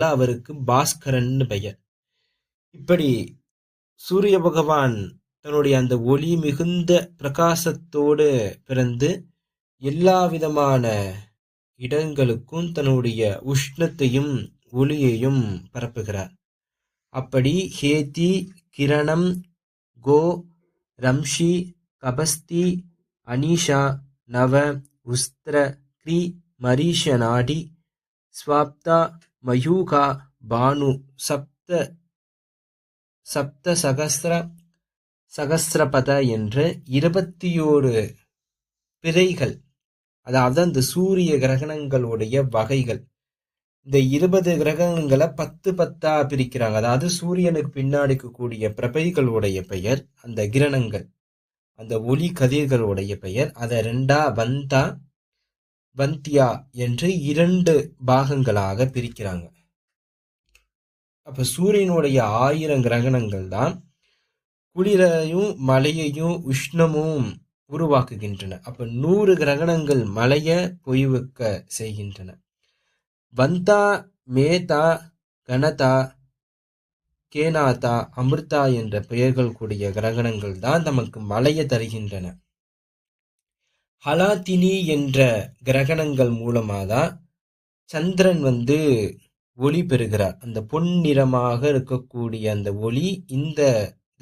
அவருக்கு பாஸ்கரன் பெயர். இப்படி சூரிய பகவான் தன்னுடைய அந்த ஒளி மிகுந்த பிரகாசத்தோடு பிறந்து எல்லா விதமான இடங்களுக்கும் தன்னுடைய உஷ்ணத்தையும் ஒளியையும் பரப்புகிறார். அப்படி ஹேதி கிரணம் கோ ரம்ஷி கபஸ்தி அனீஷா நவ உஸ்திர க்ரி மரீஷ நாடி ஸ்வாப்தா மயூகா பானு சப்த சப்த சகஸ்ர என்று என்ற இருபத்தியோரு பிறைகள் அதாவது அந்த சூரிய கிரகணங்களுடைய வகைகள். இந்த இருபது கிரகங்களை பத்து பத்தா பிரிக்கிறாங்க. அதாவது சூரியனுக்கு பின்னாடி இருக்கக்கூடிய பிரபைகளுடைய பெயர் அந்த கிரணங்கள். அந்த ஒளி கதிர்களுடைய பெயர். அதை ரெண்டா வந்தா வந்தியா என்று இரண்டு பாகங்களாக பிரிக்கிறாங்க. அப்ப சூரியனுடைய ஆயிரம் கிரகணங்கள் தான் குளிரையும் மலையையும் உஷ்ணமும் உருவாக்குகின்றன. அப்ப நூறு கிரகணங்கள் மழைய பொய்வுக்க செய்கின்றன. வந்தா மேதா கனதா கேனாதா அமிர்தா என்ற பெயர்கள் கூடிய கிரகணங்கள் தான் நமக்கு மலையை தருகின்றன. ஹலாத்தினி என்ற கிரகணங்கள் மூலமாக தான் சந்திரன் வந்து ஒளி பெறுகிறார். அந்த பொன்னிறமாக இருக்கக்கூடிய அந்த ஒளி இந்த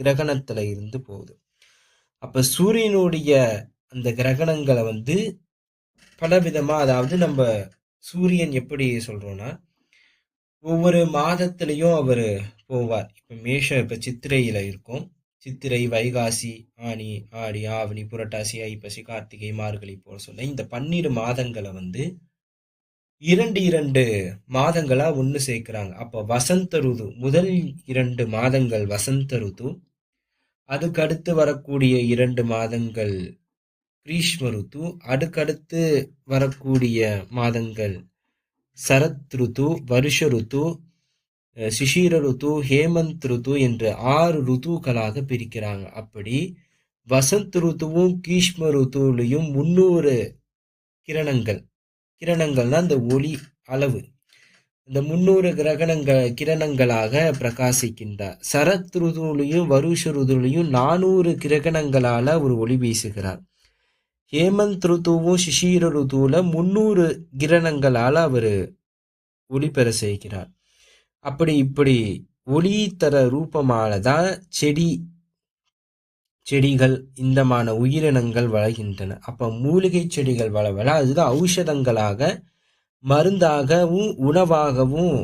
கிரகணத்தில் இருந்து போகுது. அப்போ சூரியனுடைய அந்த கிரகணங்களை வந்து பலவிதமாக அதாவது நம்ம சூரியன் எப்படி சொல்கிறோன்னா ஒவ்வொரு மாதத்துலேயும் அவர் போவார். இப்போ மேஷம் இப்போ சித்திரையில் இருக்கும். சித்திரை வைகாசி ஆனி ஆடி ஆவணி புரட்டாசி ஐப்பசி கார்த்திகை மார்கழி போல சொல்ல இந்த பன்னிரு மாதங்களை வந்து இரண்டு இரண்டு மாதங்களா ஒன்று சேர்க்கிறாங்க. அப்போ வசந்த ருது முதல் இரண்டு மாதங்கள் வசந்த ருது அதுக்கடுத்து வரக்கூடிய இரண்டு மாதங்கள் கிரீஷ்ம ருத்து அடுக்கடுத்து வரக்கூடிய மாதங்கள் சரத் ருத்து வருஷ ருத்து சிஷிர ருத்து ஹேமந்த் ருத்து என்று ஆறு ருத்துக்களாக பிரிக்கிறாங்க. அப்படி வசந்த் ருத்துவும் கீஷ்ம ருத்துலையும் முன்னூறு கிரணங்கள். கிரணங்கள்னா அந்த ஒளி அளவு. இந்த முன்னூறு கிரகணங்கள் கிரணங்களாக பிரகாசிக்கின்றார் சரத் ருதுலையும் வருஷ ருதுலையும் நானூறு கிரகணங்களால ஒரு ஒளி வீசுகிறார். ஹேமந்த் ருத்துவும் சிஷீர ருத்துவில் முன்னூறு கிரணங்களால் அவர் ஒளி பெற செய்கிறார். அப்படி இப்படி ஒளி தர ரூபமான தான் செடி செடிகள் இந்தமான உயிரினங்கள் வளர்கின்றன. அப்போ மூலிகை செடிகள் வளவல அதுதான் ஔஷதங்களாக மருந்தாகவும் உணவாகவும்